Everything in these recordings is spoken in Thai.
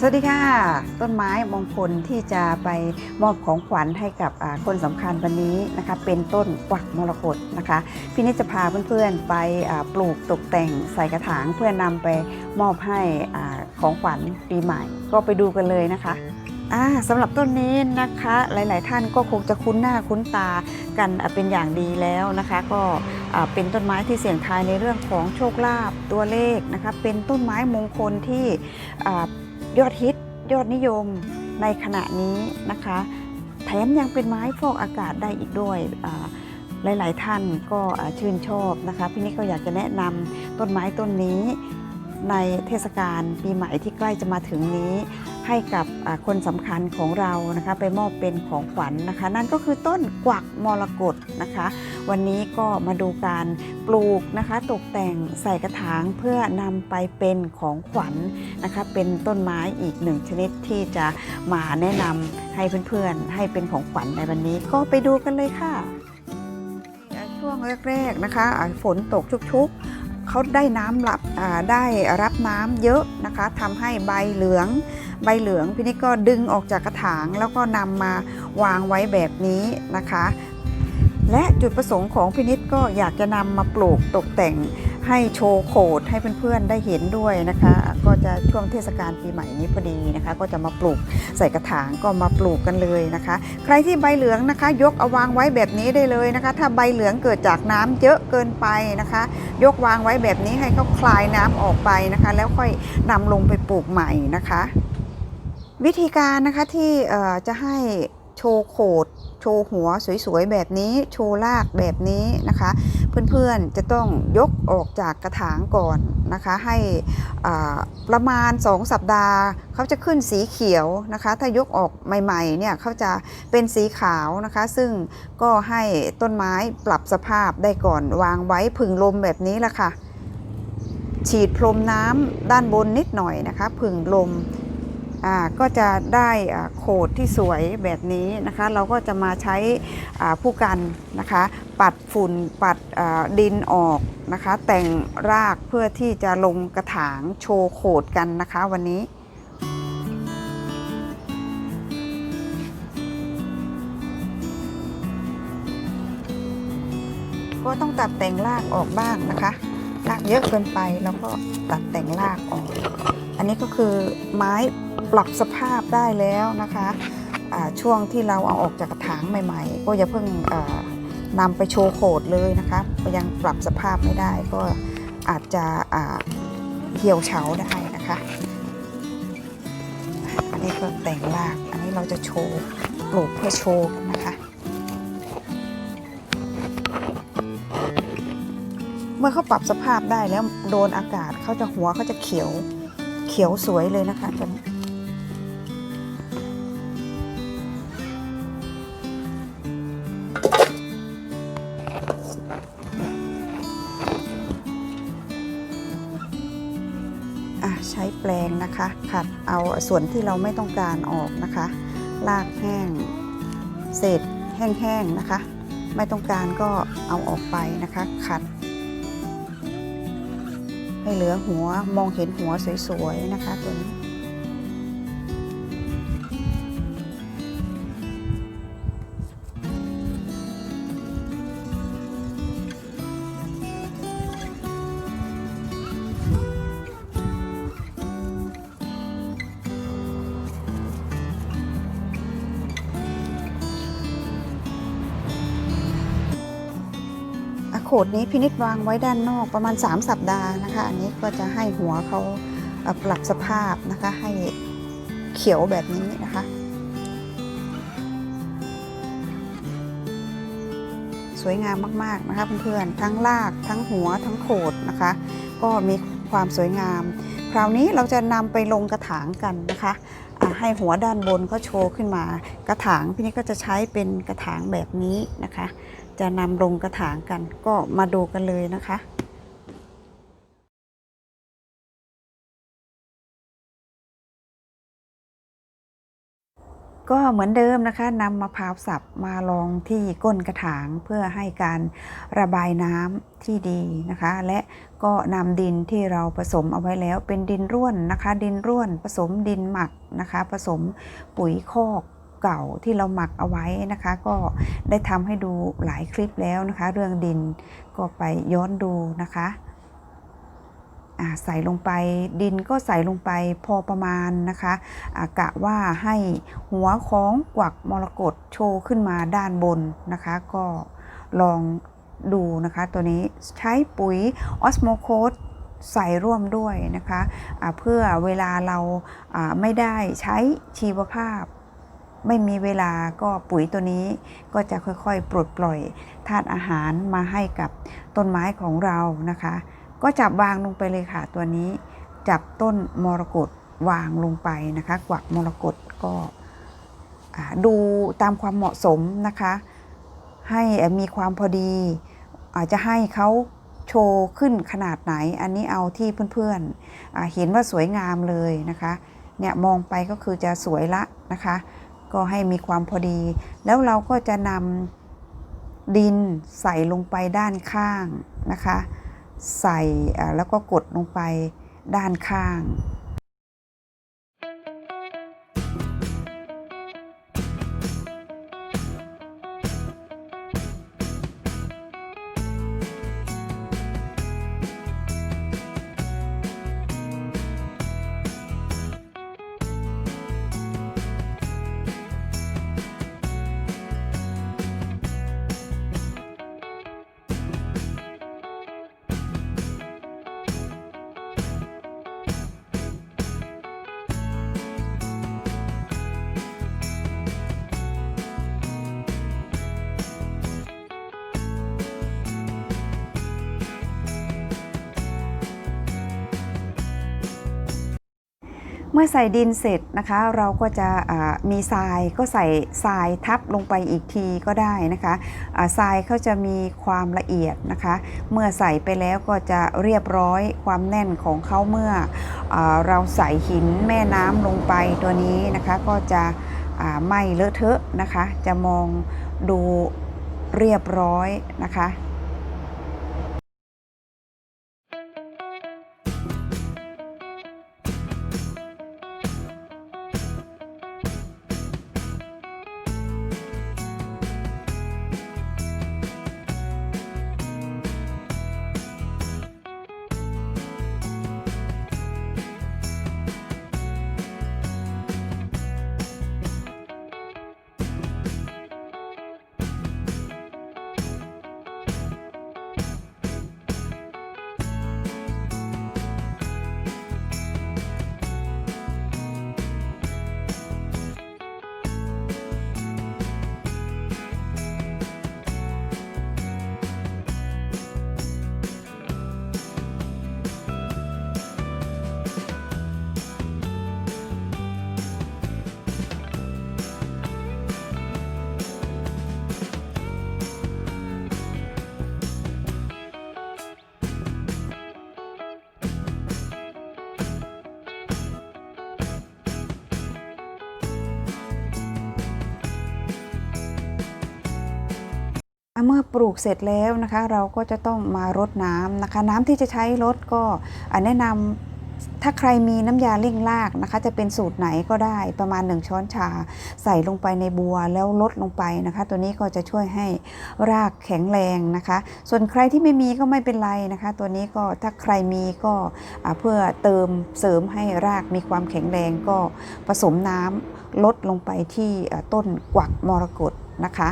สวัสดีค่ะ ต้นไม้มงคลที่จะไปมอบของขวัญให้กับคนสำคัญวันนี้นะคะ เป็นต้นกวักมรกตนะคะ พี่นิจจะพาเพื่อนๆไปปลูกตกแต่งใส่กระถางเพื่อนำไปมอบให้ของขวัญปีใหม่ ก็ไปดูกันเลยนะคะสำหรับต้นนี้นะคะหลาย ๆ ท่านก็คงจะคุ้นหน้าคุ้นตากันเป็นอย่างดีแล้วนะคะ ก็เป็นต้นไม้ที่เสี่ยงทายในเรื่องของโชคลาภตัวเลขนะคะ เป็นต้นไม้มงคลที่ ยอดฮิตยอดนิยมในขณะนี้นะคะ แถมยังเป็นไม้ฟอกอากาศได้อีกด้วยอ่าหลาย ๆ ท่านก็ชื่นชอบนะคะพี่นิกก็อยากจะแนะนำต้นไม้ต้นนี้ในเทศกาลปีใหม่ที่ใกล้จะมาถึงนี้ ให้กับคนสำคัญของเรานะคะ ไปมอบเป็นของขวัญนะคะ นั่นก็คือต้นกวักมรกตนะคะ วันนี้ก็มาดูการปลูกนะคะ ตกแต่งใส่กระถางเพื่อนำไปเป็นของขวัญนะคะ เป็นต้นไม้อีกหนึ่งชนิดที่จะมาแนะนำให้เพื่อนๆ ให้เป็นของขวัญในวันนี้ก็ไปดูกันเลยค่ะ ช่วงแรกๆนะคะฝนตกชุกๆเขาได้น้ำรับได้รับน้ำเยอะนะคะทำให้ใบเหลือง ใบเหลืองพี่นิกก็ดึงออกจากกระถาง แล้วก็นำมาวางไว้แบบนี้นะคะ และจุดประสงค์ของพินิษก็อยากจะนำมาปลูกตกแต่งให้โชว์โขดให้เพื่อนๆได้เห็นด้วยนะคะ ก็จะช่วงเทศกาลปีใหม่นี้พอดีนะคะ ก็จะมาปลูกใส่กระถางก็มาปลูกกันเลยนะคะ ใครที่ใบเหลืองนะคะ ยกเอาวางไว้แบบนี้ได้เลยนะคะ ถ้าใบเหลืองเกิดจากน้ำเยอะเกินไปนะคะ ยกวางไว้แบบนี้ให้เขาคลายน้ำออกไปนะคะ แล้วค่อยนำลงไปปลูกใหม่นะคะ วิธีการนะคะที่จะให้โชว์โขด โชว์หัวสวยๆแบบนี้ โชว์รากแบบนี้นะคะ เพื่อนๆจะต้องยกออกจากกระถางก่อนนะคะ ให้ประมาณ 2 สัปดาห์เขาจะขึ้นสีเขียวนะคะ ถ้ายกออกใหม่ๆเนี่ยเขาจะเป็นสีขาวนะคะ ซึ่งก็ให้ต้นไม้ปรับสภาพได้ก่อนวางไว้ผึ่งลมแบบนี้ละค่ะ ฉีดพรมน้ำด้านบนนิดหน่อยนะคะผึ่งลม ก็จะได้โขดที่สวยแบบนี้นะคะ เราก็จะมาใช้ผู้กันนะคะ ปัดฝุ่นปัดดินออกนะคะ แต่งรากเพื่อที่จะลงกระถางโชว์โขดกันนะคะวันนี้ก็ต้องตัดแต่งรากออกบ้างนะคะ รากเยอะเกินไปแล้วก็ตัดแต่งรากออก นนี้ก็คือไม้ปรับสภาพได้แล้วนะคะช่วงที่เราเอาออกจากกระถางใหม่ ๆ ก็อย่าเพิ่งนำไปโชว์โขดเลยนะคะยังปรับสภาพไม่ได้ก็อาจจะเหี่ยวเฉาได้นะคะอันนี้ก็แต่งรากอันนี้เราจะโชว์ปลูกเพื่อโชว์กันนะคะ เมื่อเขาปรับสภาพได้แล้วโดนอากาศเขาจะหัวเขาจะเขียว เขียวสวยเลยนะคะตอนนี้อะใช้แปลงนะคะขัดเอาส่วนที่เราไม่ต้องการออกนะคะลากแห้ง เศษแห้งๆนะคะ ไม่ต้องการก็เอาออกไปนะคะ ขัด ให้เหลือหัวมองเห็นหัวสวยๆนะคะตัวนี้ ดนี้พินิษวางไว้ด้านนอกประมาณ 3 สัปดาห์นะคะ อันนี้ก็จะให้หัวเขาปรับสภาพนะคะ ให้เขียวแบบนี้นะคะ สวยงามมากๆนะคะเพื่อนๆทั้งรากทั้งหัวทั้งโขดนะคะ ก็มีความสวยงาม คราวนี้เราจะนำไปลงกระถางกันนะคะ ให้หัวด้านบนก็โชว์ขึ้นมา กระถางพี่นี่ก็จะใช้เป็นกระถางแบบนี้นะคะ จะนำลงกระถางกันก็มาดูกันเลยนะคะ ก็เหมือนเดิมนะคะนำมะพร้าวสับมาลองที่ก้นกระถางเพื่อให้การระบายน้ำที่ดีนะคะ และก็นำดินที่เราผสมเอาไว้แล้วเป็นดินร่วนนะคะ ดินร่วนผสมดินหมักนะคะ ผสมปุ๋ยคอกเก่าที่เราหมักเอาไว้นะคะ ก็ได้ทำให้ดูหลายคลิปแล้วนะคะ เรื่องดินก็ไปย้อนดูนะคะ ใส่ลงไปดินก็ใส่ลงไปพอประมาณนะคะกะว่าให้หัวของกวักมรกตโชว์ขึ้นมาด้านบนนะคะ ก็ลองดูนะคะ ตัวนี้ใช้ปุ๋ยออสโมโคสใส่ร่วมด้วยนะคะะเพื่อเวลาเราไม่ได้ใช้ชีวภาพ ไม่มีเวลาก็ปุ๋ยตัวนี้ก็จะค่อยๆ ปลดปล่อยธาตุอาหารมาให้กับต้นไม้ของเรานะคะ ก็จับวางลงไปเลยค่ะ ตัวนี้จับต้นมรกตวางลงไปนะคะ กวักมรกตก็ดูตามความเหมาะสมนะคะ ให้มีความพอดี อาจจะให้เขาโชว์ขึ้นขนาดไหน อันนี้เอาที่เพื่อนๆอ่าเห็นว่าสวยงามเลยนะคะเนี่ยมองไปก็คือจะสวยละนะคะ ก็ให้มีความพอดี แล้วเราก็จะนำดินใส่ลงไปด้านข้างนะคะ ใส่แล้วก็กดลงไปด้านข้าง มื่อใส่ดินเสร็จนะคะ เราก็จะมีทรายก็ใส่ทรายทับลงไปอีกทีก็ได้นะคะทรายเขาจะมีความละเอียดนะคะ เมื่อใส่ไปแล้วก็จะเรียบร้อยความแน่นของเขาเมื่ออเราใส่หินแม่น้ำลงไปตัวนี้นะคะ ก็จะไม่เลอะเทอะนะคะ จะมองดูเรียบร้อยนะคะ เมื่อปลูกเสร็จแล้วนะคะ เราก็จะต้องมารดน้ำนะคะ น้ำที่จะใช้รดก็แนะนำถ้าใครมีน้ำยาเร่งรากนะคะ จะเป็นสูตรไหนก็ได้ประมาณ 1 ช้อนชา ใส่ลงไปในบัวแล้วลดลงไปนะคะ ตัวนี้ก็จะช่วยให้รากแข็งแรงนะคะ ส่วนใครที่ไม่มีก็ไม่เป็นไรนะคะ ตัวนี้ก็ถ้าใครมีก็เพื่อเติมเสริมให้รากมีความแข็งแรงก็ผสมน้ำลดลงไปที่ต้นกวักมรกตนะคะ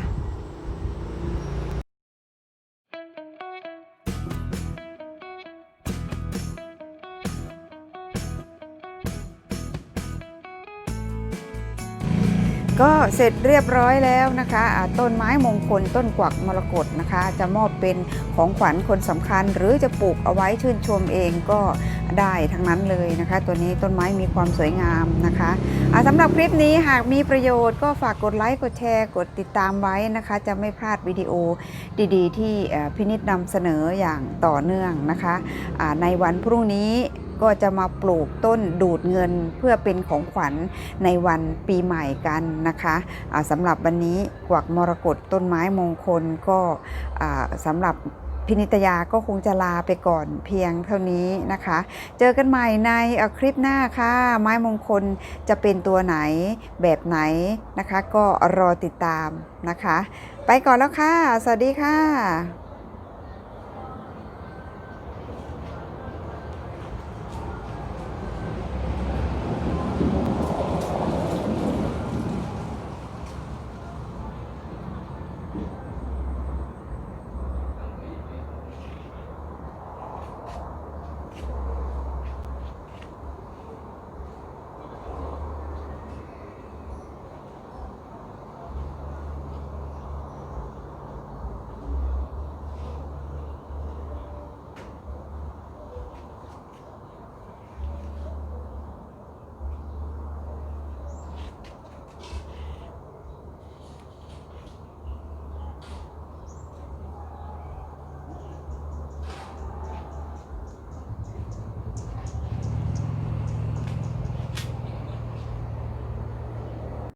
ก็เสร็จเรียบร้อยแล้วนะคะต้นไม้มงคลต้นกวักมรกตนะคะ จะมอบเป็นของขวัญคนสำคัญ หรือจะปลูกเอาไว้ชื่นชมเองก็ได้ทั้งนั้นเลยนะคะ ตัวนี้ต้นไม้มีความสวยงามนะคะอ่าสำหรับคลิปนี้หากมีประโยชน์ก็ฝากกดไลค์กดแชร์กดติดตามไว้นะคะ จะไม่พลาดวิดีโอดีๆ ที่พินิจนำเสนออย่างต่อเนื่องนะคะในวันพรุ่งนี้ ก็จะมาปลูกต้นดูดเงินเพื่อเป็นของขวัญในวันปีใหม่กันนะคะสำหรับวันนี้กวักมรกตต้นไม้มงคลก็สำหรับพินิตยาก็คงจะลาไปก่อนเพียงเท่านี้นะคะ เจอกันใหม่ในคลิปหน้าค่ะ ไม้มงคลจะเป็นตัวไหนแบบไหนนะคะ ก็รอติดตามนะคะ ไปก่อนแล้วค่ะ สวัสดีค่ะ